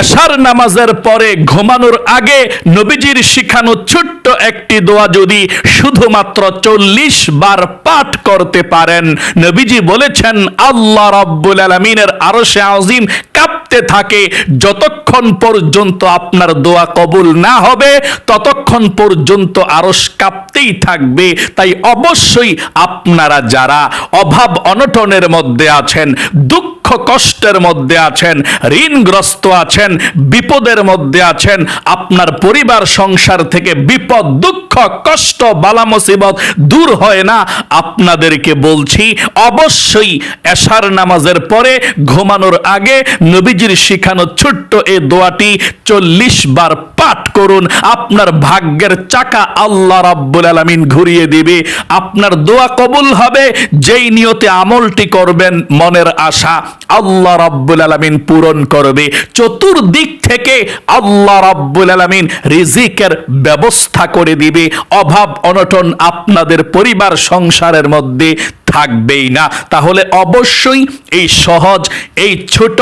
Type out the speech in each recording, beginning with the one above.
এশার নামাজের পরে ঘুমানোর আগে নবীজির শিখানো ছোট্ট একটি দোয়া যদি শুধুমাত্র চল্লিশ বার পাঠ করতে পারেন, নবীজি বলেছেন, আল্লাহ রব্বুল আলমিনের আরও সে আজিম কাঁপতে থাকে। যতক্ষণ পর্যন্ত আপনার দোয়া কবুল না হবে, ততক্ষণ পর্যন্ত আরস কাঁপতেই থাকবে। তাই অবশ্যই আপনারা যারা অভাব অনটনের মধ্যে আছেন, দুঃখ কষ্টের মধ্যে আছেন, ঋণগ্রস্ত আছেন, বিপদের মধ্যে আছেন, আপনার পরিবার সংসার থেকে বিপদ, দুঃখ, কষ্ট, বালা মুসিবত দূর হয় না। আপনাদেরকে বলছি, অবশ্যই এশার নামাজের পরে ঘুমানোর আগে নবীজির শিখানো ছোট্ট এই দোয়াটি চল্লিশ বার পাঠ করুন। আপনার ভাগ্যের চাকা আল্লাহ রাব্বুল আলামিন ঘুরিয়ে দিবে। আপনার দোয়া কবুল হবে, যেই নিয়তে আমলটি করবেন মনের আশা। আল্লাহ রাব্বুল আলামিন পূরণ করবে। চতুর্দিক থেকে আল্লাহ রাব্বুল আলামিন রিজিকের ব্যবস্থা করে দিবে। অভাব, অনটন আপনাদের পরিবার, সংসারের মধ্যে থাকবেই না। তাহলে অবশ্যই এই সহজ, এই ছোট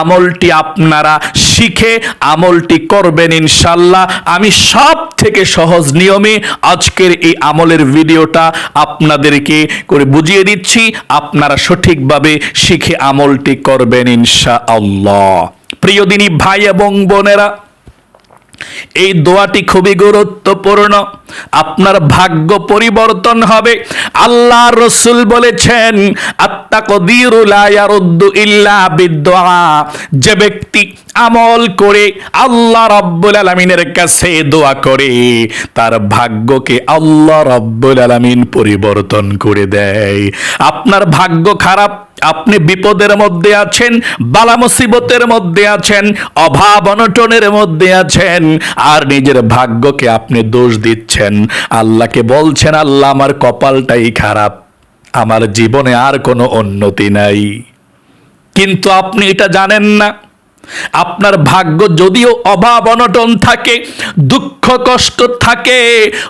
আমলটি আপনারা শিখে আমলটি করবেন ইনশাল্লাহ। আমি সব থেকে সহজ নিয়মে আজকের এই আমলের ভিডিওটা আপনাদেরকে করে বুঝিয়ে দিচ্ছি। আপনারা সঠিকভাবে শিখে আমলটি করবেন ইনশা আল্লাহ প্রিয় দিনী ভাই এবং বোনেরা এই দোয়াটি খুবই গুরুত্বপূর্ণ। আপনার ভাগ্য পরিবর্তন হবে। আল্লাহ রসুল বলেছেন যে ব্যক্তি আমল করে আল্লাহ রব্বুল আলমিনের কাছে দোয়া করে, তার ভাগ্যকে আল্লাহ রব্বুল আলমিন পরিবর্তন করে দেয়। আপনার ভাগ্য খারাপ আপনি বিপদের মধ্যে আছেন, বালা মুসিবতের মধ্যে আছেন, অভাব অনটনের মধ্যে আছেন, আর নিজের ভাগ্যকে আপনি দোষ দিচ্ছেন। আল্লাহকে বলছেন, আল্লাহ আমার কপালটাই খারাপ, আমার জীবনে আর কোনো উন্নতি নাই। কিন্তু আপনি এটা জানেন না। আপনার ভাগ্য যদিও অভাব অনটন থাকে, দুঃখ কষ্ট থাকে,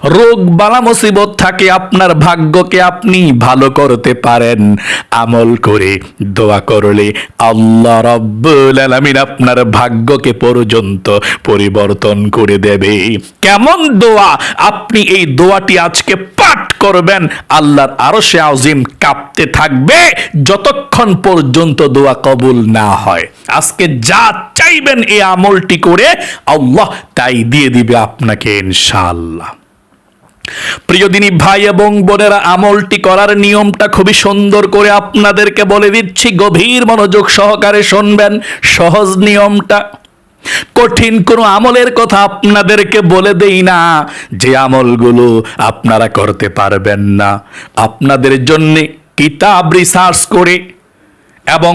রোগ বালা মুসিবত থাকে, আপনার ভাগ্যকে আপনি ভালো করতে পারেন। আমল করে দোয়া করলে আল্লাহ রব্বুল আলামিন আপনার ভাগ্যকে পর্যন্ত পরিবর্তন করে দেবে। কেমন দোয়া? আপনি এই দোয়াটি আজকে পাঠ করবেন, আল্লাহর আরও সে আজিম কাঁপতে থাকবে, যতক্ষণ পর্যন্ত দোয়া কবুল না হয়। আজকে যা চাইবেন এই আমলটি করে আল্লাহ তাই দিয়ে দিবে আপনাকে ইনশাআল্লাহ। প্রিয় দিনী ভাই এবং বোনেরা, আমলটি করার নিয়মটা খুবই সুন্দর করে আপনাদেরকে বলে দিচ্ছি, গভীর মনোযোগ সহকারে শুনবেন, সহজ নিয়মটা। কঠিন কোনো আমলের কথা আপনাদেরকে বলে দেই না, যে আমলগুলো আপনারা করতে পারবেন না। আপনাদের জন্য কিতাব রিসার্চ করে এবং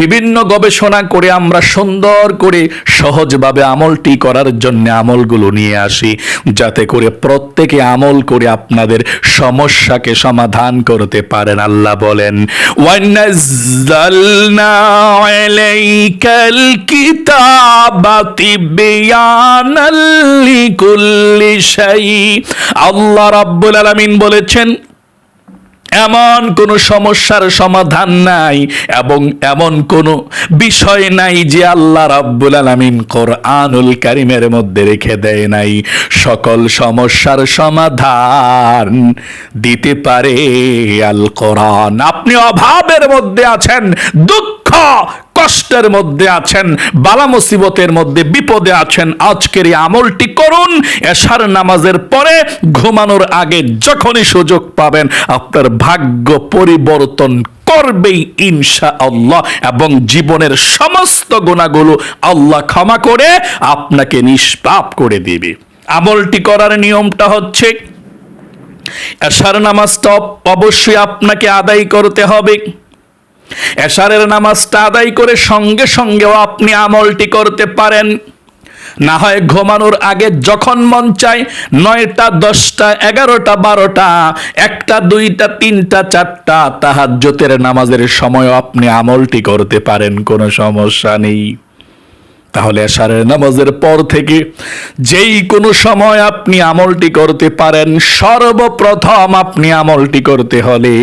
বিভিন্ন গবেষণা করে আমরা সুন্দর করে সহজভাবে আমলটি করার জন্য আমলগুলো নিয়ে আসি। যাতে করে প্রত্যেকে আমল করে আপনাদের সমস্যাকে সমাধান করতে পারেন, আল্লাহ বলেন আল্লাহ রাব্বুল আলামিন বলেছেন এমন কোনো সমস্যার সমাধান নাই এবং এমন কোনো বিষয় নাই যে আল্লাহ রাব্বুল আলামিন কোরআনুল কারিমের মধ্যে রেখে দেয় নাই। সকল সমস্যার সমাধান দিতে পারে আল কোরআন। আপনি অভাবের মধ্যে আছেন, দুঃখ কষ্টের মধ্যে আছেন, বালা মুসিবতের মধ্যে বিপদে আছেন, আজকের আমলটি করুন, এশার নামাজের পরে ঘুমানোর আগে যখনই সুযোগ পাবেন, আপনার ভাগ্য পরিবর্তন করবেই ইনশা আল্লাহ এবং জীবনের সমস্ত গুণাগুলো আল্লাহ ক্ষমা করে আপনাকে নিষ্পাপ করে দিবে। আমলটি করার নিয়মটা হচ্ছে, এশার নামাজটা অবশ্যই আপনাকে আদায় করতে হবে। এশারের নামাজটা আদায় করে সঙ্গে সঙ্গেও আপনি আমলটি করতে পারেন। না হয় ঘুমানোর আগে যখন মন চায় নয়টা, দশটা, এগারোটা, বারোটা, একটা, দুইটা, তিনটা, চারটা তাহাজ্জতের নামাজের সময় আপনি আমলটি করতে পারেন, কোনো সমস্যা নেই। তাহলে সারের নামাজের পর থেকে যেই কোনো সময় আপনি আমলটি করতে পারেন, সর্বপ্রথম আপনি আমলটি করতে হলে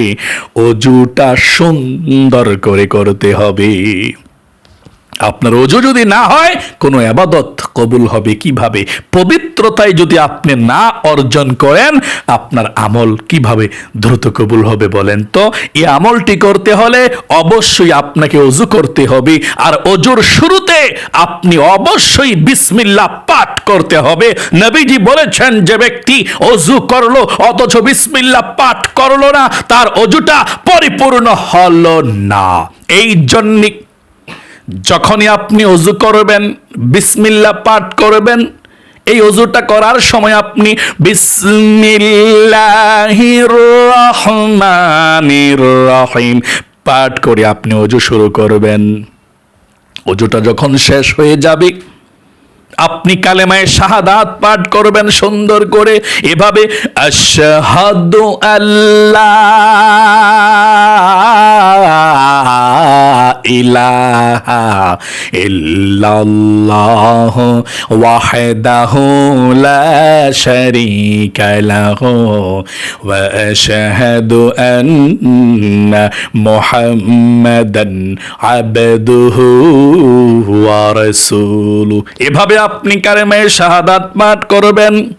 অজুটা সুন্দর করে করতে হবে। আপনার অজু যদি না হয়, কোনো আবাদত কবুল হবে কীভাবে? পবিত্রতায় যদি আপনি না অর্জন করেন, আপনার আমল কীভাবে দ্রুত কবুল হবে বলেন তো? এই আমলটি করতে হলে অবশ্যই আপনাকে অজু করতে হবে। আর অজুর শুরুতে আপনি অবশ্যই বিসমিল্লাহ পাঠ করতে হবে। নবীজি বলেছেন, যে ব্যক্তি অজু করল, অথচ বিসমিল্লাহ পাঠ করল না, তার অজুটা পরিপূর্ণ হলো না। এই জন্য যখনই আপনি অজু করবেন বিসমিল্লা পাঠ করবেন, এই অজুটা করার সময় আপনি রহিম পাঠ করে আপনি অজু শুরু করবেন। অজুটা যখন শেষ হয়ে যাবে, আপনি কালেমায় শাহাদাত পাঠ করবেন সুন্দর করে, এভাবে আল্লাহ। ইলাহা ইল্লাল্লাহ ওয়াহদাহু লা শারীকা লাহু ওয়া আশহাদু আন্না মুহাম্মাদান আবদুহু ওয়া রাসূলুহু এভাবে আপনি কালেমায়ে শাহাদাত পাঠ করবেন।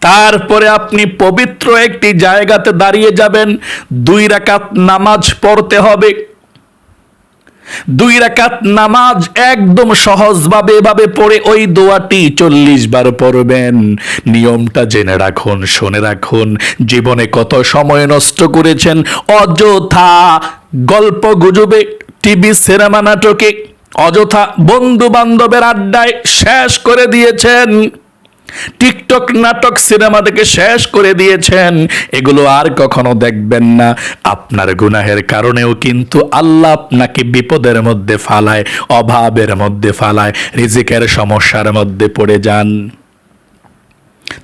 তারপরে আপনি পবিত্র একটি জায়গাতে দাঁড়িয়ে যাবেন। দুই রাকাত নামাজ পড়তে হবে। দুই রাকাত নামাজ একদম সহজভাবে এভাবে পড়ে ওই দোয়াটি চল্লিশ বার পড়বেন। নিয়মটা জেনে রাখুন, শুনে রাখুন। জীবনে কত সময় নষ্ট করেছেন? অযথা গল্প গুজবে, টিভি, সিনেমা, নাটকে অযথা বন্ধু বান্ধবের আড্ডায় শেষ করে দিয়েছেন। টিকটক নাটক সিনেমা থেকে শেষ করে দিয়েছেন। এগুলো আর কখনো দেখবেন না। আপনার গুনাহের কারণেও কিন্তু আল্লাহ আপনাকে বিপদের মধ্যে ফালায়, অভাবের মধ্যে ফালায়, রিজিকের সমস্যার মধ্যে পড়ে যান।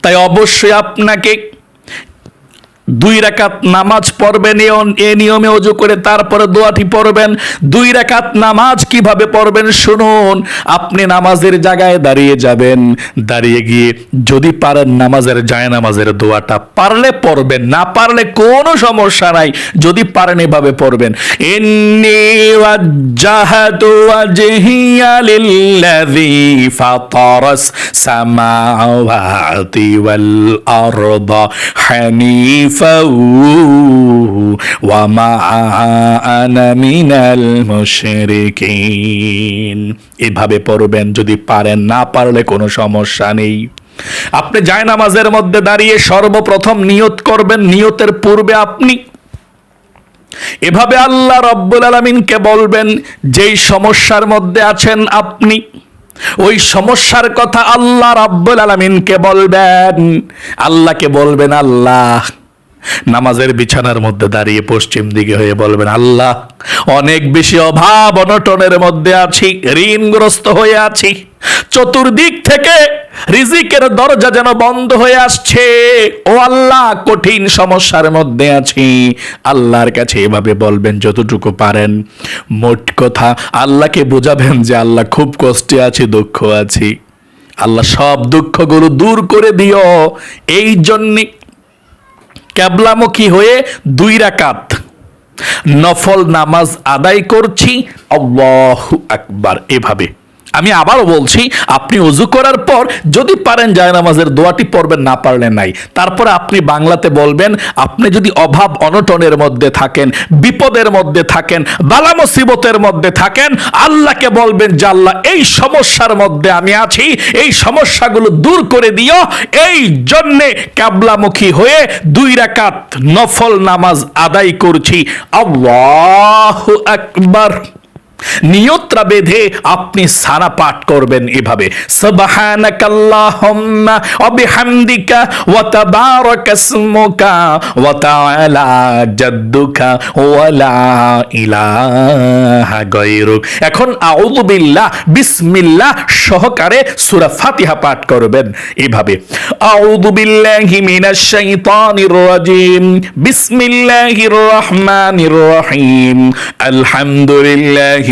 তাই অবশ্যই আপনাকে দুই রাকাত নামাজ পড়বেন, এ নিয়মে অজু করে তারপরে দোয়াটি পড়বেন। দুই রাকাত নামাজ কীভাবে পড়বেন শুনুন। আপনি নামাজের জায়গায় দাঁড়িয়ে যাবেন। দাঁড়িয়ে গিয়ে যদি পারেন নামাজের যায় নামাজের দোয়াটা, পারলে পড়বেন, না পারলে কোনো সমস্যা নাই। যদি পারেন এভাবে পড়বেন। সামাওয়াতি ওয়াল আরদা হানিফা এভাবে পড়বেন, যদি পারেন, না পারলে কোনো সমস্যা নেই। আপনি জায়নামাজের মধ্যে দাঁড়িয়ে সর্বপ্রথম নিয়ত করবেন, নিয়তের পূর্বে আপনি। এভাবে আল্লাহ রব্বুল আলমিনকে বলবেন, যেই সমস্যার মধ্যে আছেন আপনি, ওই সমস্যার কথা আল্লাহ রব্বুল আলমিনকে বলবেন। আল্লাহকে বলবেন, আল্লাহ নামাজের বিছানার মধ্যে দাঁড়িয়ে পশ্চিম দিকে হয়ে বলবেন, আল্লাহ, অনেক বেশি অভাব অনটনের মধ্যে আছি, ঋণগ্রস্ত হয়ে আছি। চতুর্দিক থেকে রিজিকের দরজা যেন বন্ধ হয়ে আসছে। ও আল্লাহ, কঠিন সমস্যার মধ্যে আছি। আল্লাহর কাছে এভাবে বলবেন, যতটুকু পারেন। মোট কথা, আল্লাহকে বোঝাবেন যে আল্লাহ খুব কষ্টে আছি, দুঃখ আছি। আল্লাহ সব দুঃখগুলো দূর করে দিও। এই জন্যে ক্যাবলামুখী হয়ে দুই রাকাত নফল নামাজ আদায় করছি। আল্লাহু আকবার। এভাবে। আমি আবারও বলছি, আপনি অজু করার পর যদি পারেন যায় নামাজের দোয়াটি পড়বেন, না পারলে নাই। তারপরে আপনি বাংলাতে বলবেন, আপনি যদি অভাব অনটনের মধ্যে থাকেন, বিপদের মধ্যে থাকেন, বালা মুসিবতের মধ্যে থাকেন, আল্লাহকে বলবেন, যে আল্লাহ, এই সমস্যার মধ্যে আমি আছি, এই সমস্যাগুলো দূর করে দিও, এই জন্যে কাবলামুখী হয়ে দুই রাকাত নফল নামাজ আদায় করছি। আল্লাহু আকবার। নিয়ত্রা বেঁধে আপনি সারা পাঠ করবেন এভাবে। এখন আউযু বিল্লাহ সহকারে সূরা ফাতিহা পাঠ করবেন এভাবে। আউযু বিল্লাহি রহিম। আলহামদুলিল্লাহি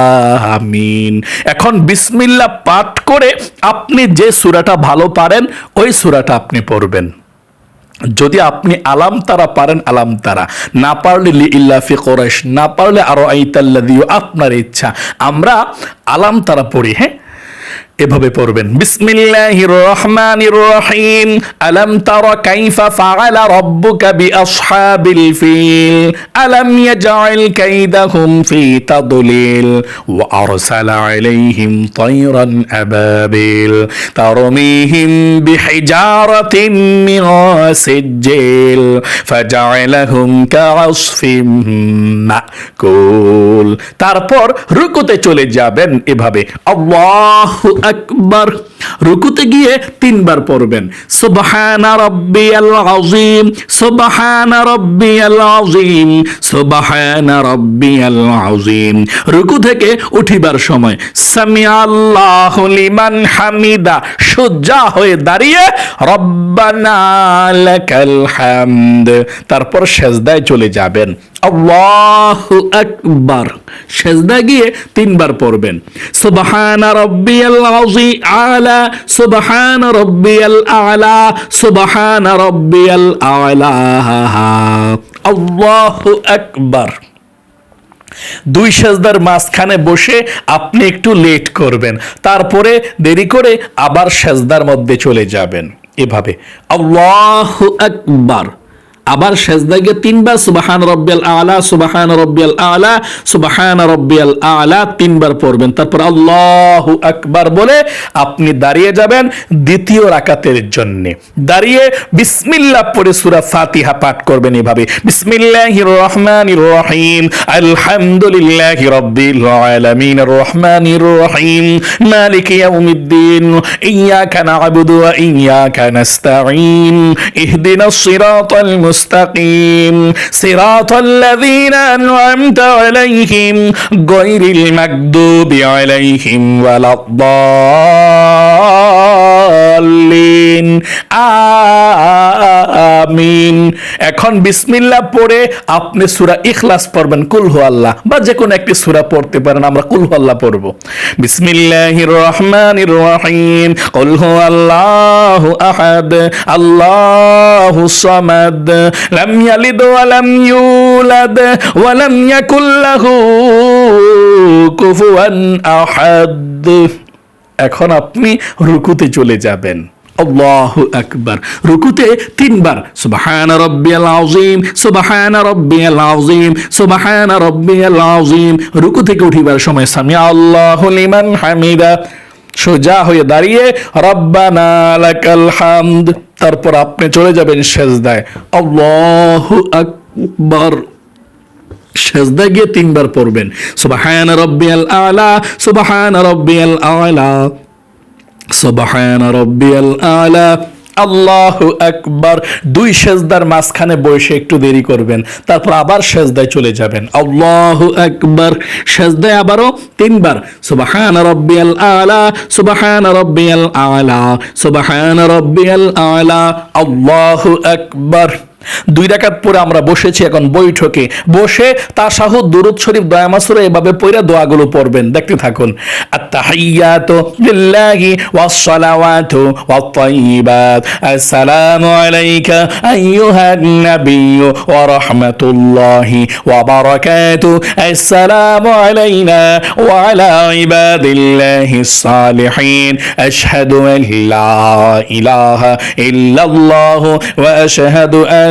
আমিন। এখন বিসমিল্লা পাঠ করে আপনি যে সুরাটা ভালো পারেন, ওই সুরাটা আপনি পড়বেন। যদি আপনি আলাম তারা পারেন, আলাম তারা। না পারলে লি ইল্লাফি কোরাইশ, না পারলে আরও আইতাল্লা দিও আপনার ইচ্ছা। আমরা আলাম তারা পড়ি হ্যাঁ? এভাবে পড়বেন। বিসমিল্লাহির রহমানির রহিম আলাম তারা কাইফা ফাআলা রাব্বুকা বিআসহাবিল ফিল। আলাম ইয়াজআল কাইদাহুম ফি তাদলিল। ওয়া আরসালা আলাইহিম তায়রান আবাবিল। তারমিহিম বিহিজারাতিন মিন সিজ্জিল ফাজআলাহুম কাআসফিম মাকুল। তারপর রুকুতে চলে যাবেন এভাবে। আল্লাহু আকবার রুকুতে গিয়ে তিনবার পড়বেন। সুবহানা আযীম সুবহানা আযীম সুবহানা আযীম। রুকু থেকে উঠিবার সময় সামি লিমান হামিদা, সুজা হয়ে দাঁড়িয়ে রব্বানা লাকাল হামদ, তারপর সেজদায় চলে যাবেন। আল্লাহু আকবার সেজদা গিয়ে তিনবার পড়বেন। সুবহানা রাব্বিয়াল আলা, সুবহানা রাব্বিয়াল আলা, সুবহানা রাব্বিয়াল আলা। আল্লাহু আকবার। দুই সেজদার মাঝখানে বসে আপনি একটু লেট করবেন। তারপরে দেরি করে আবার সেজদার মধ্যে চলে যাবেন। এভাবে। আল্লাহু আকবার। আবার সেজদা গিয়ে তিনবার সুবাহান রব্বিয়াল আলা, সুবাহান রব্বিয়াল আলা, সুবাহান রব্বিয়াল আলা তিনবার পড়বেন। তারপর আল্লাহু আকবার বলে আপনি দাঁড়িয়ে যাবেন দ্বিতীয় রাকাতের জন্য। দাঁড়িয়ে বিসমিল্লাহ পড়ে সূরা ফাতিহা পাঠ করবেন এভাবে। বিসমিল্লাহির রহমানির রহিম, আলহামদুলিল্লাহি রাব্বিল আলামিন রহমানির রহিম, মালিক ইয়াউমিদ্দিন ইয়াকা না'বুদু ওয়া ইয়াকা নাস্তাঈন, ইহদিনাস সিরাতাল المستقيم. صراط الذين أنعمت عليهم غير المكذوب عليهم ولا الضال ওয়ালাদ-দাল্লিন আমিন। এখন বিসমিল্লাহ পড়ে আপনি সূরা ইখলাস পড়বেন, কুল হু আল্লাহ। বা যে কোনো একটি সূরা পড়তে পারেন, আমরা কুল হু আল্লাহ পড়ব। বিসমিল্লাহির রহমানির রহিম। কুল হু আল্লাহু আহাদ, আল্লাহু সামাদ। লাম ইয়ালিদ ওয়া লাম ইউলাদ, ওয়া লাম ইয়াকুল লাহু কুফুয়ান আহাদ। এখন আপনি রুকুতে চলে যাবেন। সোজা হয়ে দাঁড়িয়ে, রব্বানা তারপর আপনি চলে যাবেন সেজদায়। আল্লাহু আকবার। সেজদা গিয়ে তিনবার পড়বেন। সুবহান রাব্বিয়াল আলা, সুবহান রাব্বিয়াল আলা, সুবহান রাব্বিয়াল আলা। আল্লাহু আকবার। দুই সেজদার মাঝখানে বসে একটু দেরি করবেন, তারপর আবার সেজদায় চলে যাবেন। আল্লাহু আকবার। সেজদায় আবারও তিনবার। সুবহান রাব্বিয়াল আলা, সুবহান রাব্বিয়াল আলা, সুবহান রাব্বিয়াল আলা। আল্লাহু আকবার। দুই রাকাত পরে আমরা বসেছি এখন বৈঠকে। বসে তাশাহুদ দুরুদ শরীফ দয়ামাসুরে এভাবে পড়ে দোয়াগুলো পড়বেন। দেখতে থাকুন। আত্তাহিয়াতু আসসালামু আলাইকা আইয়ুহান ওয়া রাহমাতুল্লাহি ওয়া বারাকাতু। আসসালামু আলাইনা ওয়া আলা ইবাদিল্লাহিস সালিহিন আশহাদু আন লা ইলাহা ইল্লাল্লাহু ওয়া আশহাদু আন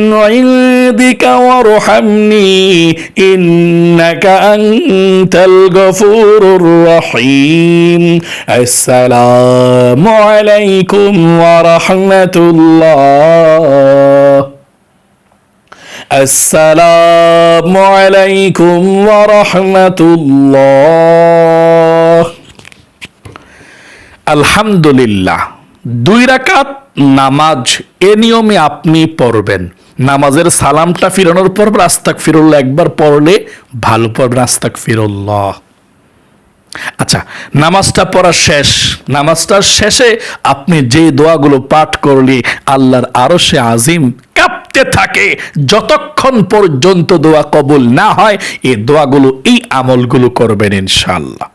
عندك وارحمني إنك أنت الغفور الرحيم السلام عليكم ورحمة الله السلام عليكم ورحمة الله আলহামদুলিল্লাহ দুই রাকাত নামাজ এ নিয়মে আপনি পড়বেন। নামাজের সালামটা ফিরানোর পর রাস্তাক ফিরুল্লাহ একবার পড়লে ভালো পড়বেন রাস্তাক ফিরুল্লাহ আচ্ছা নামাজটা পড়া শেষ। নামাজটার শেষে আপনি যে দোয়াগুলো পাঠ করলে আল্লাহর আরও সে আজিম কাঁপতে থাকে, যতক্ষণ পর্যন্ত দোয়া কবুল না হয় এই দোয়াগুলো, এই আমলগুলো করবেন ইনশাল্লাহ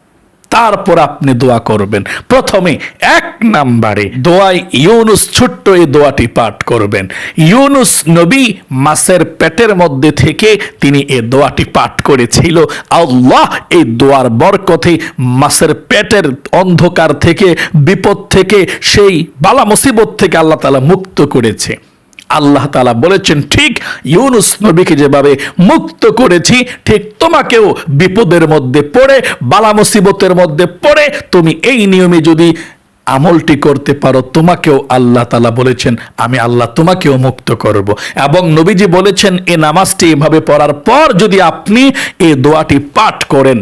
তারপর আপনি দোয়া করবেন। প্রথমে এক নাম্বারে দোয়াই ইউনুস ছোট্ট এই দোয়াটি পাঠ করবেন। ইউনুস নবী মাসের পেটের মধ্যে থেকে তিনি এ দোয়াটি পাঠ করেছিল। আল্লাহ এই দোয়ার বরকথে মাসের পেটের অন্ধকার থেকে, বিপদ থেকে, সেই বালা মুসিবত থেকে আল্লাহ তালা মুক্ত করেছে। আল্লাহ তালা বলেছেন, ঠিক ইউনুস নবীকে যেভাবে মুক্ত করেছি, ঠিক তোমাকেও বিপদের মধ্যে পড়ে, বালা মুসিবতের মধ্যে পড়ে, তুমি এই নিয়মে যদি আমলটি করতে পারো, তোমাকেও আল্লাহ তালা বলেছেন, আমি আল্লাহ তোমাকেও মুক্ত করব। এবং নবীজি বলেছেন, এ নামাজটি এভাবে পড়ার পর যদি আপনি এই দোয়াটি পাঠ করেন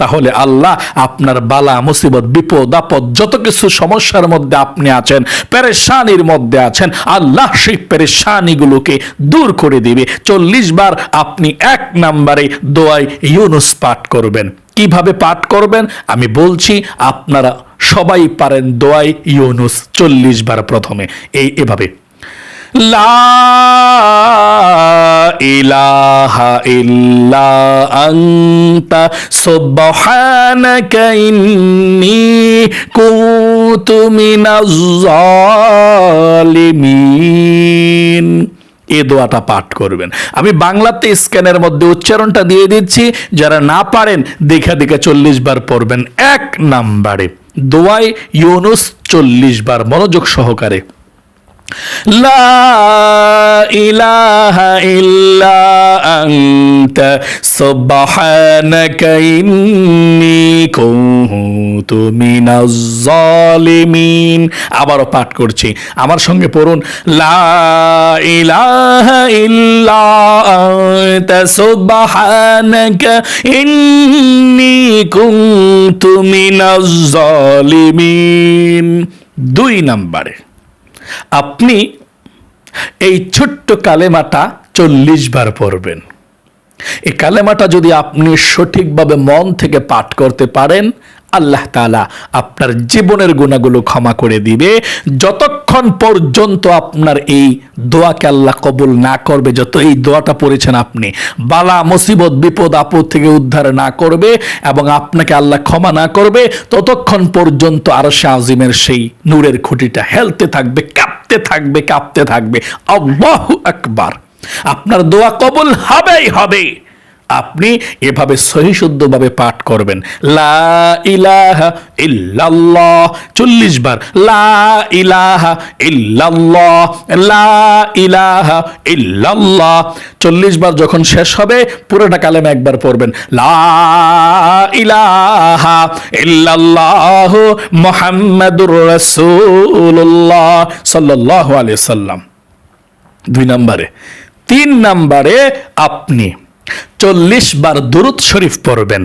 তাহলে আল্লাহ আপনার বালা, মুসিবত, বিপদ, আপদ, যত কিছু সমস্যার মধ্যে আপনি আছেন, পেরেশানির মধ্যে আছেন, আল্লাহ সেই পেরেশানিগুলোকে দূর করে দিবে। চল্লিশ বার আপনি এক নাম্বারে দোয়াই ইউনুস পাঠ করবেন। কীভাবে পাঠ করবেন? আমি বলছি, আপনারা সবাই পারেন দোয়াই ইউনুস চল্লিশ বার প্রথমে। এই এভাবে। لا إله إلا أنت سبحانك إني كنت من الظالمين এই দোয়াটা পাঠ করবেন আমি বাংলাতে স্ক্যানের মধ্যে উচ্চারণটা দিয়ে দিচ্ছি যারা না পারেন দেখা দেখা চল্লিশ বার পড়বেন এক নাম্বারে দোয়াই ইউনুস চল্লিশ বার মনোযোগ সহকারে لا إله إلا أنت سبحانك إني كنت من الظالمين আবারও পাঠ করছি আমার সঙ্গে পড়ুন লা ইলাহা ইল্লা আনতা সুবহানাকা ইন্নী কুনতু মিনাজ জালিমিন দুই নম্বরে আপনি এই ছোট্ট কালেমাটা চল্লিশ বার পড়বেন। এই কালেমাটা যদি আপনি সঠিকভাবে মন থেকে পাঠ করতে পারেন আল্লাহ তালা আপনার জীবনের গুণাগুলো ক্ষমা করে দিবে। যতক্ষণ পর্যন্ত আপনার এই দোয়াকে আল্লাহ কবুল না করবে, যত এই দোয়াটা পড়েছেন আপনি, বালা, মুসিবত, বিপদ, আপদ থেকে উদ্ধার না করবে এবং আপনাকে আল্লাহ ক্ষমা না করবে, ততক্ষণ পর্যন্ত আরও আজিমের সেই নূরের খুঁটিটা হেলতে থাকবে, কাঁপতে থাকবে কাঁপতে থাকবে। আল্লাহ আকবার। আপনার দোয়া কবুল হবেই, হবে। আপনি এভাবে সহিশুদ্ধভাবে পাঠ করবেন। লা ইলাহা ইল্লাল্লাহ, চল্লিশ বার। লা ইলাহা ইল্লাল্লাহ, লা ইলাহা ইল্লাল্লাহ। চল্লিশ বার যখন শেষ হবে, পুরোটা কালেমা একবার পড়বেন। লা ইলাহা ইল্লাল্লাহ মুহাম্মাদুর রাসূলুল্লাহ সাল্লাল্লাহু আলাইহি সাল্লাম। দুই নাম্বারে। তিন নাম্বারে আপনি চল্লিশ বার দুরুদ শরীফ পড়বেন।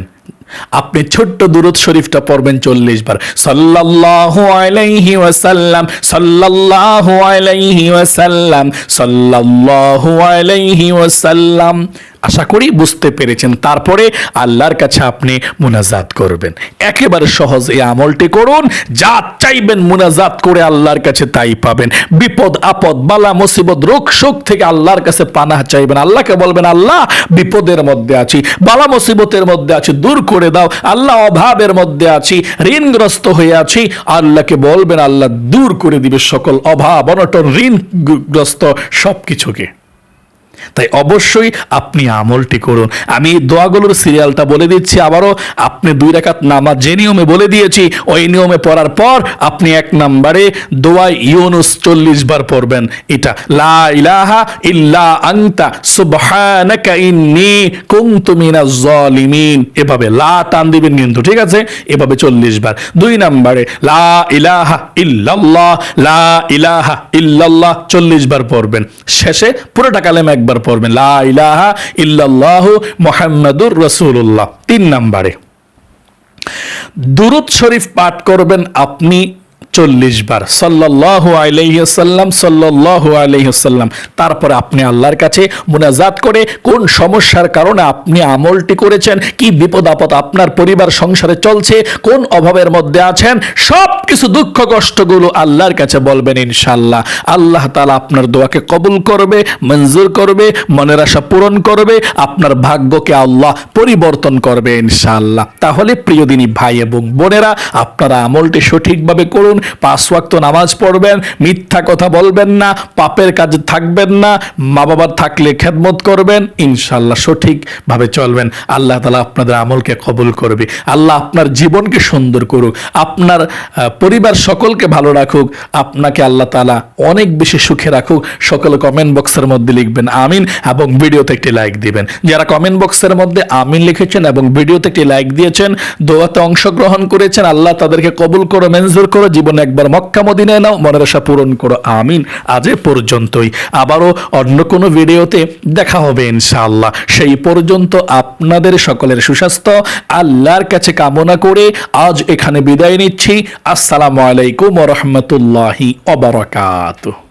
আপনি ছোট্ট দুরুদ শরীফটা পড়বেন চল্লিশ বার। সাল্লাল্লাহু আলাইহি ওয়াসাল্লাম, সাল্লাল্লাহু আলাইহি ওয়াসাল্লাম, সাল্লাল্লাহু আলাইহি ওয়াসাল্লাম। আশা করি বুঝতে পেরেছেন। তারপরে আল্লাহর কাছে আপনি মুনাজাত করবেন। একেবারে সহজ এই আমলটি করুন। যা চাইবেন মুনাজাত করে আল্লাহর কাছে তাই পাবেন। বিপদ, আপদ, বালা, মুসিবত, রোগ, শোক থেকে আল্লাহর কাছে পানাহ চাইবেন। আল্লাহকে বলবেন, আল্লাহ, বিপদের মধ্যে আছি, বালা, মুসিবতের মধ্যে আছি, দূর করে দাও। আল্লাহ, অভাবের মধ্যে আছি, ঋণগ্রস্ত হয়ে আছি। আল্লাহকে বলবেন, আল্লাহ দূর করে দিবে সকল অভাব, অনটন, ঋণগ্রস্ত সব কিছুকে তাই অবশ্যই আপনি আমলটি করুন। আমি দোয়াগুলোর সিরিয়ালটা বলে দিচ্ছি আবারও। আপনি দুই রাকাত নামাজ যে নিয়মে বলে দিয়েছি, ওই নিয়মে পড়ার পর আপনি এক নম্বরে দোয়া ইউনুস চল্লিশ বার পড়বেন। এটা, লা ইলাহা ইল্লা আনতা, সুবহানাকা ইন্নী কুনতু মিনাজ জালিমিন। এভাবে লা টান দিবেন কিন্তু, ঠিক আছে? এভাবে চল্লিশ বার। দুই নম্বরে, লা ইলাহা ইল্লাল্লাহ, লা ইলাহা ইল্লাল্লাহ, চল্লিশ বার পড়বেন। শেষে পুরোটা কালেম একবার পড়বেন লা ইল্লাল্লাহু মুহাম্মাদুর রাসূলুল্লাহ। তিন নাম্বারে দুরুদ শরীফ পাঠ করবেন আপনি চল্লিশ বার। সাল্লাল্লাহু আলাইহাল্লাম সাল্লাল্লাহু আলাইহাল্লাম তারপরে আপনি আল্লাহর কাছে মুনাজাত করে কোন সমস্যার কারণে আপনি আমলটি করেছেন, কি বিপদ আপদ আপনার পরিবার, সংসারে চলছে, কোন অভাবের মধ্যে আছেন সব কিছু দুঃখ কষ্টগুলো আল্লাহর কাছে বলবেন ইনশাল্লাহ আল্লাহ তালা আপনার দোয়াকে কবুল করবে, মঞ্জুর করবে, মনের আশা পূরণ করবে, আপনার ভাগ্যকে আল্লাহ পরিবর্তন করবে ইনশাল্লাহ তাহলে প্রিয়দিনী ভাই এবং বোনেরা, আপনারা আমলটি সঠিকভাবে করুন পাঁচ ওয়াক্ত নামাজ পড়বেন, মিথ্যা কথা বলবেন না, পাপের কাজে থাকবেন না মা বাবার থাকলে খেদমত করবেন ইনশাল্লাহ সঠিকভাবে চলবেন। আল্লাহ তালা আপনাদের আমলকে কবুল করবে। আল্লাহ আপনার জীবনকে সুন্দর করুক, আপনার পরিবার সকলকে ভালো রাখুক, আপনাকে আল্লাহ তালা অনেক বেশি সুখে রাখুক। সকলে কমেন্ট বক্সের মধ্যে লিখবেন, আমিন, এবং ভিডিওতে একটি লাইক দিবেন। যারা কমেন্ট বক্সের মধ্যে আমিন লিখেছেন এবং ভিডিওতে একটি লাইক দিয়েছেন, দোয়াতে অংশগ্রহণ করেছেন, আল্লাহ তাদেরকে কবুল করো মেনজুর করো, জীবনে একবার মক্কা মদিনায় নাও, মনের আশা পূরণ করো, আমিন। আজ পর্যন্তই। আবারও অন্য কোনো ভিডিওতে দেখা হবে ইনশাআল্লাহ। সেই পর্যন্ত আপনাদের সকলের সুস্বাস্থ্য, আল্লাহর কাছে কামনা করে আজ এখানে বিদায় নিচ্ছি। আসসালামু আলাইকুম রহমতুল্লাহি অবরাকাতুহ